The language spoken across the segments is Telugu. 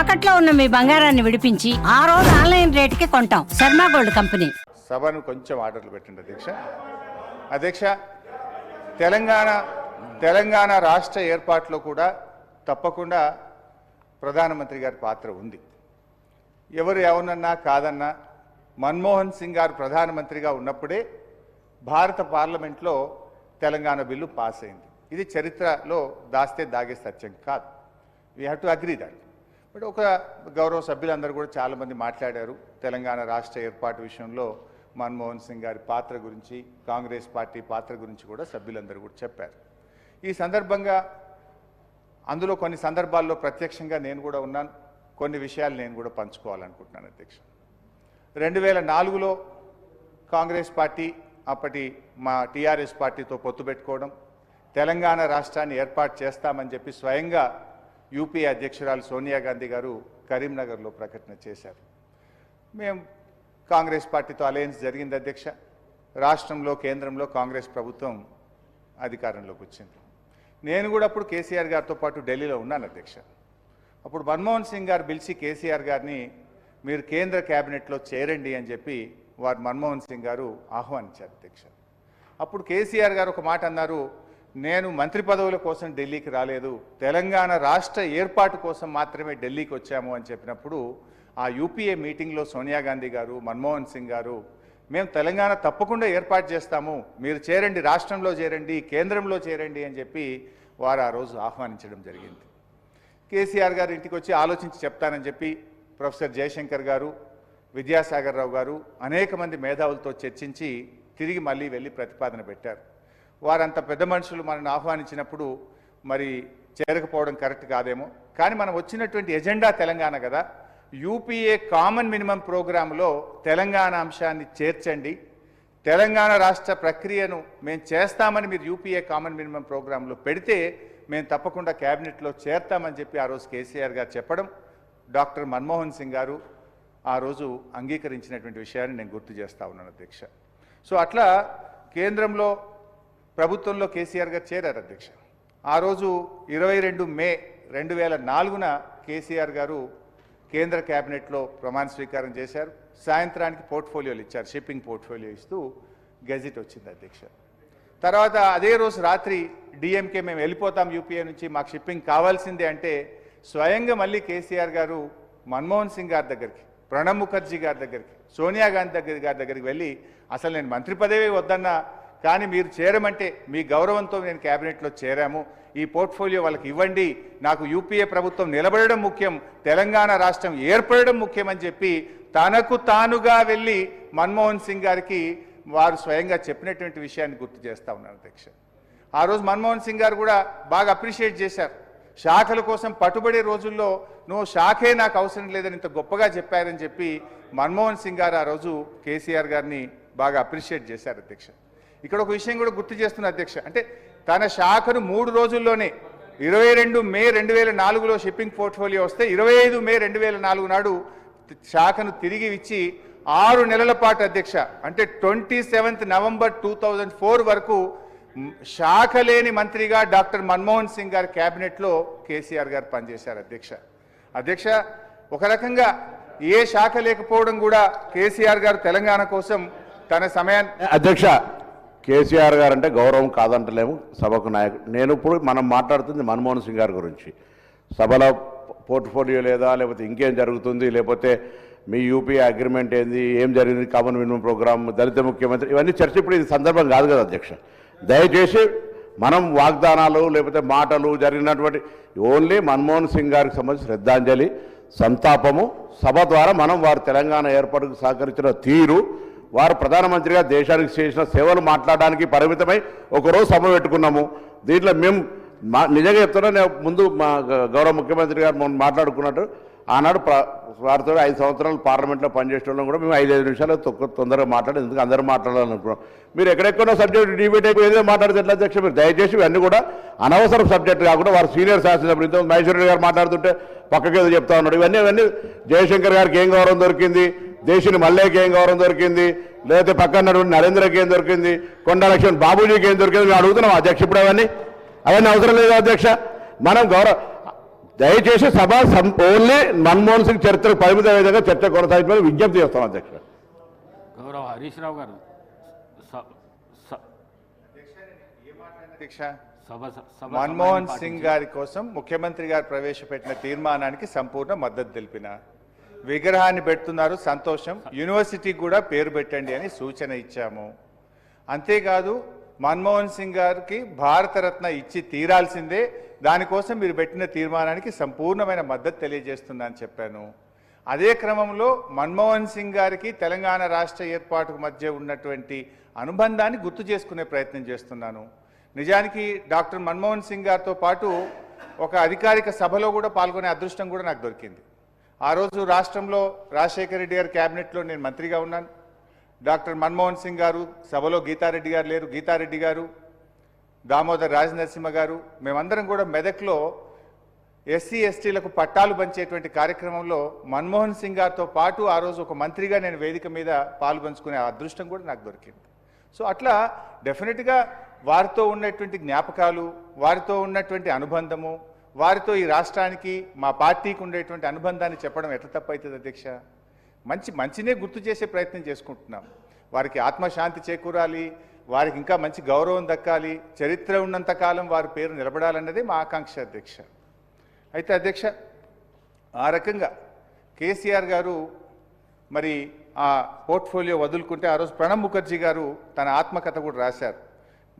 తాకట్లో ఉన్న మీ బంగారాన్ని విడిపించి ఆ రోజు ఆన్లైన్ రేటుకి కొంటాం. Sharma gold company. సభను కొంచెం ఆర్డర్లు పెట్టండి అధ్యక్ష. అధ్యక్ష తెలంగాణ తెలంగాణ రాష్ట్ర ఏర్పాటులో కూడా తప్పకుండా ప్రధానమంత్రి గారి పాత్ర ఉంది. ఎవరు ఎవరన్నా కాదన్నా మన్మోహన్ సింగ్ గారు ప్రధానమంత్రిగా ఉన్నప్పుడే భారత పార్లమెంట్లో తెలంగాణ బిల్లు పాస్ అయింది. ఇది చరిత్రలో దాస్తే దాగే సత్యం కాదు. We have to agree that but ఒక గౌరవ సభ్యులందరూ కూడా చాలామంది మాట్లాడారు. తెలంగాణ రాష్ట్ర ఏర్పాటు విషయంలో మన్మోహన్ సింగ్ గారి పాత్ర గురించి కాంగ్రెస్ పార్టీ పాత్ర గురించి కూడా సభ్యులందరూ కూడా చెప్పారు. ఈ సందర్భంగా అందులో కొన్ని సందర్భాల్లో ప్రత్యక్షంగా నేను కూడా ఉన్నాను. కొన్ని విషయాలు నేను కూడా పంచుకోవాలనుకుంటున్నాను అధ్యక్ష. రెండు వేల నాలుగులో కాంగ్రెస్ పార్టీ అప్పటి మా టీఆర్ఎస్ పార్టీతో పొత్తు పెట్టుకోవడం తెలంగాణ రాష్ట్రాన్ని ఏర్పాటు చేస్తామని చెప్పి స్వయంగా యూపీ అధ్యక్షురాలు సోనియా గాంధీ గారు కరీంనగర్లో ప్రకటన చేశారు. మేము కాంగ్రెస్ పార్టీతో అలయన్స్ జరిగింది అధ్యక్ష. రాష్ట్రంలో కేంద్రంలో కాంగ్రెస్ ప్రభుత్వం అధికారంలోకి వచ్చింది. నేను కూడా అప్పుడు కేసీఆర్ గారితో పాటు ఢిల్లీలో ఉన్నాను అధ్యక్ష. అప్పుడు మన్మోహన్ సింగ్ గారు పిలిచి కేసీఆర్ గారిని మీరు కేంద్ర క్యాబినెట్లో చేరండి అని చెప్పి వారు మన్మోహన్ సింగ్ గారు ఆహ్వానించారు అధ్యక్ష. అప్పుడు కేసీఆర్ గారు ఒక మాట అన్నారు నేను మంత్రి పదవుల కోసం ఢిల్లీకి రాలేదు తెలంగాణ రాష్ట్ర ఏర్పాటు కోసం మాత్రమే ఢిల్లీకి వచ్చాము అని చెప్పినప్పుడు ఆ యూపీఏ మీటింగ్లో సోనియా గాంధీ గారు మన్మోహన్ సింగ్ గారు మేము తెలంగాణ తప్పకుండా ఏర్పాటు చేస్తాము మీరు చేరండి రాష్ట్రంలో చేరండి కేంద్రంలో చేరండి అని చెప్పి వారు ఆ రోజు ఆహ్వానించడం జరిగింది. కేసీఆర్ గారు ఇంటికి వచ్చి ఆలోచించి చెప్తానని చెప్పి ప్రొఫెసర్ జయశంకర్ గారు విద్యాసాగర్ రావు గారు అనేక మంది మేధావులతో చర్చించి తిరిగి మళ్ళీ వెళ్ళి ప్రతిపాదన పెట్టారు. వారంత పెద్ద మనుషులు మనల్ని ఆహ్వానించినప్పుడు మరి చేరకపోవడం కరెక్ట్ కాదేమో. కానీ మనం వచ్చినటువంటి ఎజెండా తెలంగాణ కదా. యూపీఏ కామన్ మినిమం ప్రోగ్రాంలో తెలంగాణ అంశాన్ని చేర్చండి. తెలంగాణ రాష్ట్ర ప్రక్రియను మేము చేస్తామని మీరు యూపీఏ కామన్ మినిమం ప్రోగ్రాంలో పెడితే మేము తప్పకుండా క్యాబినెట్లో చేర్తామని చెప్పి ఆ రోజు కేసీఆర్ గారు చెప్పడం డాక్టర్ మన్మోహన్ సింగ్ గారు ఆ రోజు అంగీకరించినటువంటి విషయాన్ని నేను గుర్తు చేస్తా ఉన్నాను అధ్యక్ష. సో అట్లా కేంద్రంలో ప్రభుత్వంలో కేసీఆర్ గారు చేరారు అధ్యక్ష. ఆ రోజు ఇరవై రెండు మే రెండు వేల నాలుగున కేసీఆర్ గారు కేంద్ర కేబినెట్లో ప్రమాణ స్వీకారం చేశారు. సాయంత్రానికి పోర్ట్ఫోలియోలు ఇచ్చారు షిప్పింగ్ పోర్ట్ఫోలియో ఇస్తూ గెజిట్ వచ్చింది అధ్యక్ష. తర్వాత అదే రోజు రాత్రి డిఎంకే మేము వెళ్ళిపోతాం యూపీఏ నుంచి మాకు షిప్పింగ్ కావాల్సిందే అంటే స్వయంగా మళ్ళీ కేసీఆర్ గారు మన్మోహన్ సింగ్ గారి దగ్గరికి ప్రణబ్ ముఖర్జీ గారి దగ్గరికి సోనియా గాంధీ దగ్గర గారి దగ్గరికి వెళ్ళి అసలు నేను మంత్రి పదవి వద్దన్నా కానీ మీరు చేరమంటే మీ గౌరవంతో నేను క్యాబినెట్లో చేరాము. ఈ పోర్ట్ఫోలియో వాళ్ళకి ఇవ్వండి. నాకు యూపీఏ ప్రభుత్వం నిలబడడం ముఖ్యం తెలంగాణ రాష్ట్రం ఏర్పడడం ముఖ్యమని చెప్పి తనకు తానుగా వెళ్ళి మన్మోహన్ సింగ్ గారికి వారు స్వయంగా చెప్పినటువంటి విషయాన్ని గుర్తు చేస్తా ఉన్నారు అధ్యక్ష. ఆ రోజు మన్మోహన్ సింగ్ గారు కూడా బాగా అప్రిషియేట్ చేశారు. శాఖల కోసం పట్టుబడే రోజుల్లో నువ్వు శాఖే నాకు అవసరం లేదని ఇంత గొప్పగా చెప్పారని చెప్పి మన్మోహన్ సింగ్ గారు ఆ రోజు కేసీఆర్ గారిని బాగా అప్రిషియేట్ చేశారు అధ్యక్ష. ఇక్కడ ఒక విషయం కూడా గుర్తు చేస్తున్న అధ్యక్ష. అంటే తన శాఖను మూడు రోజుల్లోనే ఇరవై రెండు మే రెండు వేల నాలుగులో షిప్పింగ్ పోర్ట్ఫోలియో వస్తే ఇరవై ఐదు మే రెండు వేల నాలుగు నాడు శాఖను తిరిగి ఇచ్చి ఆరు నెలల పాటు అధ్యక్ష అంటే twenty seventh November two thousand four వరకు శాఖ లేని మంత్రిగా డాక్టర్ మన్మోహన్ సింగ్ గారి క్యాబినెట్లో కేసీఆర్ గారు పనిచేశారు అధ్యక్ష. అధ్యక్ష ఒక రకంగా ఏ శాఖ లేకపోవడం కూడా కేసీఆర్ గారు తెలంగాణ కోసం తన సమయాన్ని అధ్యక్ష కేసీఆర్ గారు అంటే గౌరవం కాదంటలేము సభకు నాయకుడు నేను ఇప్పుడు మనం మాట్లాడుతుంది మన్మోహన్ సింగ్ గారి గురించి. సభలో పోర్ట్ఫోలియో లేదా లేకపోతే ఇంకేం జరుగుతుంది లేకపోతే మీ యూపీ అగ్రిమెంట్ ఏంది ఏం జరిగింది కామన్ మినిమం ప్రోగ్రామ్ దళిత ముఖ్యమంత్రి ఇవన్నీ చర్చ ఇప్పుడు ఇది సందర్భం కాదు కదా అధ్యక్ష. దయచేసి మనం వాగ్దానాలు లేకపోతే మాటలు జరిగినటువంటి ఓన్లీ మన్మోహన్ సింగ్ గారికి సంబంధించి శ్రద్ధాంజలి సంతాపము సభ ద్వారా మనం వారు తెలంగాణ ఏర్పాటుకు సహకరించిన తీరు వారు ప్రధానమంత్రిగా దేశానికి చేసిన సేవలు మాట్లాడడానికి పరిమితమై ఒకరోజు సభ పెట్టుకున్నాము. దీంట్లో మేము మా నిజంగా చెప్తున్నా నేను ముందు మా గౌరవ ముఖ్యమంత్రి గారు మొన్న మాట్లాడుకున్నట్టు ఆనాడు వారితో ఐదు సంవత్సరాలు పార్లమెంట్లో పనిచేసేటోళ్ళం కూడా మేము ఐదు ఐదు నిమిషాలు తొక్క తొందరగా మాట్లాడి ఎందుకు అందరూ మాట్లాడాలనుకున్నాం. మీరు ఎక్కడెక్కడో సబ్జెక్ట్ డిబేట్ అయిపోయి ఏదో మాట్లాడితే ఎట్లా అధ్యక్ష? మీరు దయచేసి ఇవన్నీ కూడా అనవసరం సబ్జెక్ట్ కాకుండా వారు సీనియర్ శాసనసభ్యులు ఇంతకుముందు మహేశ్వరరెడ్డి గారు మాట్లాడుతుంటే పక్కకి ఏదో చెప్తా ఉన్నాడు. ఇవన్నీ ఇవన్నీ జయశంకర్ గారికి ఏం గౌరవం దొరికింది? దేశిని మల్లేకి ఏం గౌరవం దొరికింది? లేకపోతే పక్కన నరేంద్రకి ఏం దొరికింది? కొండ లక్ష్మణ్ బాబూజీకి ఏం దొరికింది? మేము అడుగుతున్నాం అధ్యక్ష ఇప్పుడు అవన్నీ. అవన్నీ అవసరం లేదు అధ్యక్ష? మనం గౌరవ దయచేసి సభ సం- ఓన్లీ మన్మోహన్ సింగ్ చరిత్రకు పరిమిత విధంగా చర్చ కొనసాగించమని విజ్ఞప్తి చేస్తాం అధ్యక్ష. గౌరవ హరీష్ రావు గారు స- స- అధ్యక్ష సభ సభ మన్మోహన్ సింగ్ గారి కోసం ముఖ్యమంత్రి గారు ప్రవేశపెట్టిన తీర్మానానికి సంపూర్ణ మద్దతు తెలిపిన విగ్రహాన్ని పెడుతున్నారు సంతోషం. యూనివర్సిటీకి కూడా పేరు పెట్టండి అని సూచన ఇచ్చాము. అంతేకాదు మన్మోహన్ సింగ్ గారికి భారతరత్న ఇచ్చి తీరాల్సిందే. దానికోసం మీరు పెట్టిన తీర్మానానికి సంపూర్ణమైన మద్దతు తెలియజేస్తున్నా అని చెప్పాను. అదే క్రమంలో మన్మోహన్ సింగ్ గారికి తెలంగాణ రాష్ట్ర ఏర్పాటుకు మధ్య ఉన్నటువంటి అనుబంధాన్ని గుర్తు చేసుకునే ప్రయత్నం చేస్తున్నాను. నిజానికి డాక్టర్ మన్మోహన్ సింగ్ గారితో పాటు ఒక అధికారిక సభలో కూడా పాల్గొనే అదృష్టం కూడా నాకు దొరికింది. ఆ రోజు రాష్ట్రంలో రాజశేఖర రెడ్డి గారి క్యాబినెట్లో నేను మంత్రిగా ఉన్నాను. డాక్టర్ మన్మోహన్ సింగ్ గారు సభలో గీతారెడ్డి గారు లేరు. గీతారెడ్డి గారు దామోదర్ రాజనరసింహ గారు మేమందరం కూడా మెదక్లో ఎస్సీ ఎస్టీలకు పట్టాలు పంచేటువంటి కార్యక్రమంలో మన్మోహన్ సింగ్ గారితో పాటు ఆ రోజు ఒక మంత్రిగా నేను వేదిక మీద పాల్పంచుకునే అదృష్టం కూడా నాకు దొరికింది. సో అట్లా డెఫినెట్గా వారితో ఉన్నటువంటి జ్ఞాపకాలు వారితో ఉన్నటువంటి అనుబంధము వారితో ఈ రాష్ట్రానికి మా పార్టీకి ఉండేటువంటి అనుబంధాన్ని చెప్పడం ఎట్లా తప్పవుతుంది అధ్యక్ష? మంచి మంచినే గుర్తు చేసే ప్రయత్నం చేసుకుంటున్నాం. వారికి ఆత్మశాంతి చేకూరాలి వారికి ఇంకా మంచి గౌరవం దక్కాలి చరిత్ర ఉన్నంతకాలం వారి పేరు నిలబడాలన్నదే మా ఆకాంక్ష అధ్యక్ష. అయితే అధ్యక్ష ఆ రకంగా కేసీఆర్ గారు మరి ఆ పోర్ట్ఫోలియో వదులుకుంటే ఆ రోజు ప్రణబ్ ముఖర్జీ గారు తన ఆత్మకథ కూడా రాశారు.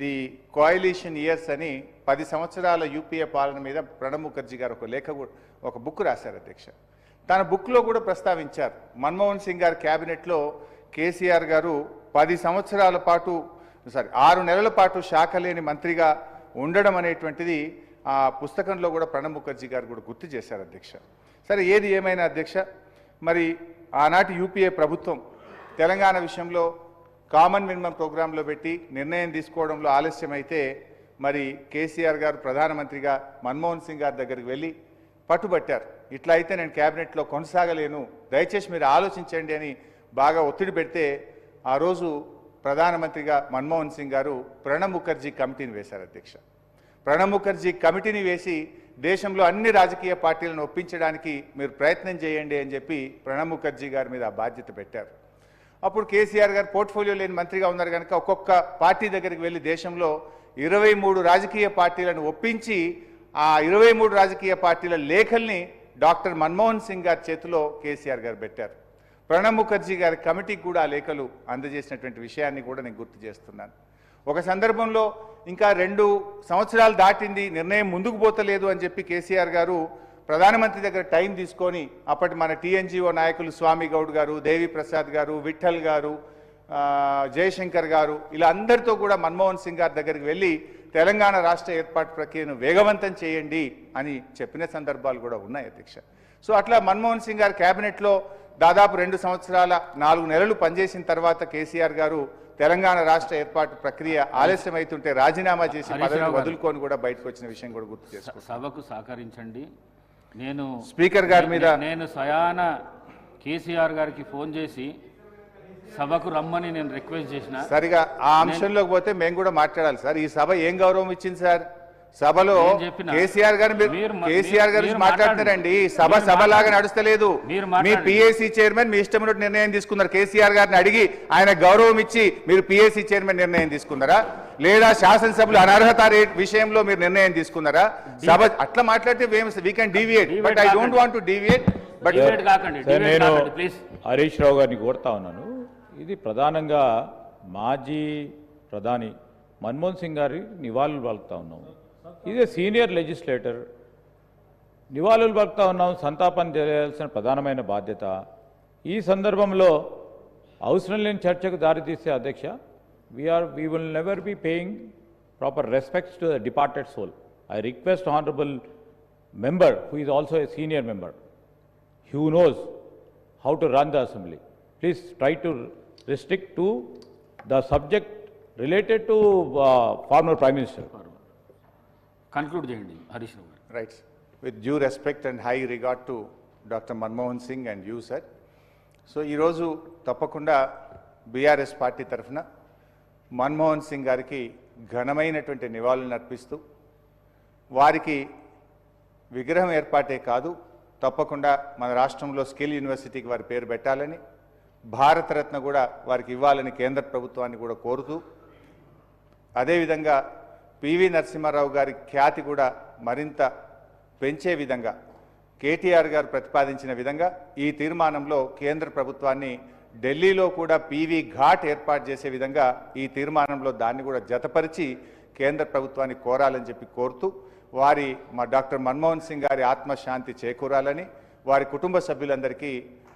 ది కోయలిషన్ ఇయర్స్ అని పది సంవత్సరాల యూపీఏ పాలన మీద ప్రణబ్ ముఖర్జీ గారు ఒక లేఖ ఒక బుక్ రాశారు అధ్యక్ష. తన బుక్లో కూడా ప్రస్తావించారు. మన్మోహన్ సింగ్ గారి క్యాబినెట్లో కేసీఆర్ గారు పది సంవత్సరాల పాటు సారీ ఆరు నెలల పాటు శాఖ లేని మంత్రిగా ఉండడం అనేటువంటిది ఆ పుస్తకంలో కూడా ప్రణబ్ ముఖర్జీ గారు కూడా గుర్తు చేశారు అధ్యక్ష. సరే ఏది ఏమైనా అధ్యక్ష? మరి ఆనాటి యూపీఏ ప్రభుత్వం తెలంగాణ విషయంలో కామన్ మినిమం ప్రోగ్రాంలో పెట్టి నిర్ణయం తీసుకోవడంలో ఆలస్యమైతే మరి కేసీఆర్ గారు ప్రధానమంత్రిగా మన్మోహన్ సింగ్ గారి దగ్గరికి వెళ్ళి పట్టుబట్టారు. ఇట్లా అయితే నేను క్యాబినెట్లో కొనసాగలేను. దయచేసి మీరు ఆలోచించండి అని బాగా ఒత్తిడి పెడితే ఆ రోజు ప్రధానమంత్రిగా మన్మోహన్ సింగ్ గారు ప్రణబ్ ముఖర్జీ కమిటీని వేశారు అధ్యక్ష. ప్రణబ్ ముఖర్జీ కమిటీని వేసి దేశంలో అన్ని రాజకీయ పార్టీలను ఒప్పించడానికి మీరు ప్రయత్నం చేయండి అని చెప్పి ప్రణబ్ ముఖర్జీ గారి మీద ఆ బాధ్యత పెట్టారు. అప్పుడు కేసీఆర్ గారు పోర్ట్ఫోలియో లేని మంత్రిగా ఉన్నారు కనుక ఒక్కొక్క పార్టీ దగ్గరికి వెళ్ళి దేశంలో ఇరవై మూడు రాజకీయ పార్టీలను ఒప్పించి ఆ ఇరవై మూడు రాజకీయ పార్టీల లేఖల్ని డాక్టర్ మన్మోహన్ సింగ్ గారి చేతిలో కేసీఆర్ గారు పెట్టారు. ప్రణబ్ ముఖర్జీ గారి కమిటీకి కూడా ఆ లేఖలు అందజేసినటువంటి విషయాన్ని కూడా నేను గుర్తు చేస్తున్నాను. ఒక సందర్భంలో ఇంకా రెండు సంవత్సరాలు దాటింది నిర్ణయం ముందుకు పోతలేదు అని చెప్పి కేసీఆర్ గారు ప్రధానమంత్రి దగ్గర టైం తీసుకొని అప్పటి మన టీఎన్జిఓ నాయకులు స్వామి గౌడ్ గారు దేవి ప్రసాద్ గారు విఠల్ గారు జయశంకర్ గారు ఇలా అందరితో కూడా మన్మోహన్ సింగ్ గారి దగ్గరికి వెళ్ళి తెలంగాణ రాష్ట్ర ఏర్పాటు ప్రక్రియను వేగవంతం చేయండి అని చెప్పిన సందర్భాలు కూడా ఉన్నాయి అధ్యక్ష. సో అట్లా మన్మోహన్ సింగ్ గారి కేబినెట్లో దాదాపు రెండు సంవత్సరాల నాలుగు నెలలు పనిచేసిన తర్వాత కేసీఆర్ గారు తెలంగాణ రాష్ట్ర ఏర్పాటు ప్రక్రియ ఆలస్యం అవుతుంటే రాజీనామా చేసి. వదులుకొని కూడా బయటకు వచ్చిన విషయం కూడా గుర్తు చేసుకోండి సభకు సహకరించండి. నేను స్పీకర్ గారి మీద నేను స్వయాన కేసీఆర్ గారికి ఫోన్ చేసి సభకు రమ్మని నేను రిక్వెస్ట్ చేసిన సరిగా ఆ అంశంలోకి పోతే మేము కూడా మాట్లాడాలి సార్ ఈ సభ ఏం గౌరవం ఇచ్చింది సార్ సభలో. కేసీఆర్ గారు కేసీఆర్ గారు మాట్లాడుతున్నారండి. సభ సభలాగా. నడుస్తలేదు మీరు మీ. పిఎస్సి చైర్మన్ మీ ఇష్టం నిర్ణయం తీసుకున్నారు కేసీఆర్ గారిని అడిగి ఆయన గౌరవం ఇచ్చి మీరు పిఎస్సి చైర్మన్ నిర్ణయం తీసుకున్నారా లేదా శాసనసభ్యులు అనర్హత రేట్ విషయంలో మీరు నిర్ణయం తీసుకున్నారా? సభ అట్లా మాట్లాడితే we can deviate but I don't want to deviate but నేను హరీష్ రావు గారిని కోరుతా ఉన్నాను. ఇది ప్రధానంగా మాజీ ప్రధాని మన్మోహన్ సింగ్ గారి నివాళులు పలుకుతా ఉన్నాము ఇది సీనియర్ లెజిస్లేటర్ నివాళులు పలుకుతా ఉన్నాం సంతాపం చేయాల్సిన ప్రధానమైన బాధ్యత. ఈ సందర్భంలో అవసరం లేని చర్చకు దారితీసే అధ్యక్ష We are we will never be paying proper respects to the departed soul I request honourable member who is also a senior member who knows how to run the assembly. Please try to restrict to the subject related to uh, former Prime Minister. Conclude చేయండి హరీష్ రావు గారు right with due respect and high regard to doctor Manmohan Singh and you sir so ఈరోజు తప్పకుండా బీఆర్ఎస్ పార్టీ తరఫున మన్మోహన్ సింగ్ గారికి ఘనమైనటువంటి నివాళులను అర్పిస్తూ వారికి విగ్రహం ఏర్పాటే కాదు తప్పకుండా మన రాష్ట్రంలో స్కిల్ యూనివర్సిటీకి వారి పేరు పెట్టాలని భారతరత్న కూడా వారికి ఇవ్వాలని కేంద్ర ప్రభుత్వాన్ని కూడా కోరుతూ అదేవిధంగా పివి నరసింహారావు గారి ఖ్యాతి కూడా మరింత పెంచే విధంగా కేటీఆర్ గారు ప్రతిపాదించిన విధంగా ఈ తీర్మానంలో కేంద్ర ప్రభుత్వాన్ని ఢిల్లీలో కూడా పీవీ ఘాట్ ఏర్పాటు చేసే విధంగా ఈ తీర్మానంలో దాన్ని కూడా జతపరిచి కేంద్ర ప్రభుత్వాన్ని కోరాలని చెప్పి కోరుతూ వారి మా డాక్టర్ మన్మోహన్ సింగ్ గారి ఆత్మశాంతి చేకూరాలని వారి కుటుంబ సభ్యులందరికీ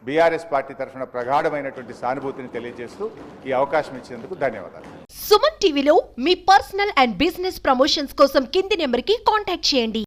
బీఆర్ఎస్ పార్టీ తరఫున ప్రగాఢమైనటువంటి సానుభూతిని తెలియజేస్తూ ఈ అవకాశం ఇచ్చినందుకు ధన్యవాదాలు. సుమన్ టీవీలో మీ పర్సనల్ అండ్ బిజినెస్ ప్రమోషన్స్ కోసం కింది నెంబర్కి కాంటాక్ట్ చేయండి.